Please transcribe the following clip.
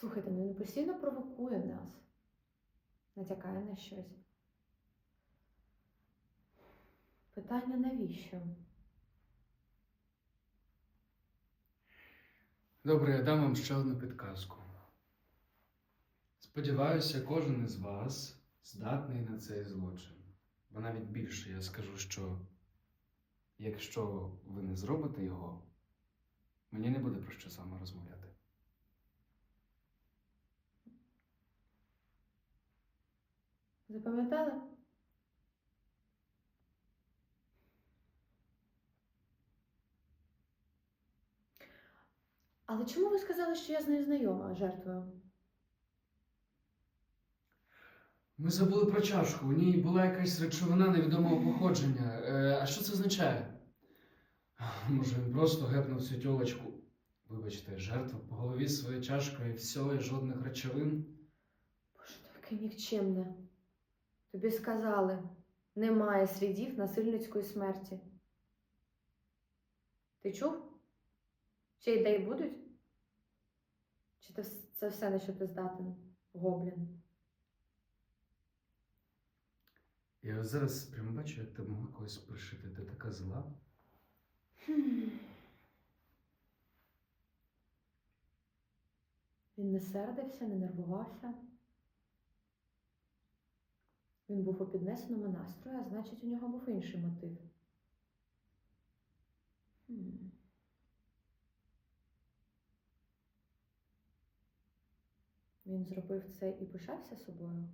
Слухайте, ну він постійно провокує нас, натякає на щось. Питання навіщо? Добре, я дам вам ще одну підказку. Сподіваюся, кожен із вас здатний на цей злочин. Бо навіть більше я скажу, що якщо ви не зробите його, мені не буде про що вами розмовляти. Запам'ятали? Але чому ви сказали, що я з нею знайома жертвою? Ми забули про чашку. У ній була якась речовина невідомого походження. Е, а що це означає? Може, він просто гепнув цю тьолочку. Вибачте, жертва по голові своєю чашкою і все, і жодних речовин. Боже, ти яке нікчемне. Тобі сказали, немає слідів насильницької смерті. Ти чув? Ще ідеї будуть? Чи це, все, на що ти здатен, гоблін? Я зараз прямо бачу, як ти могла когось пришити. Ти така зла. Хм. Він не сердився, не нервувався. Він був у піднесеному настрою, а значить, у нього був інший мотив. Хм. Він зробив це і пишався собою.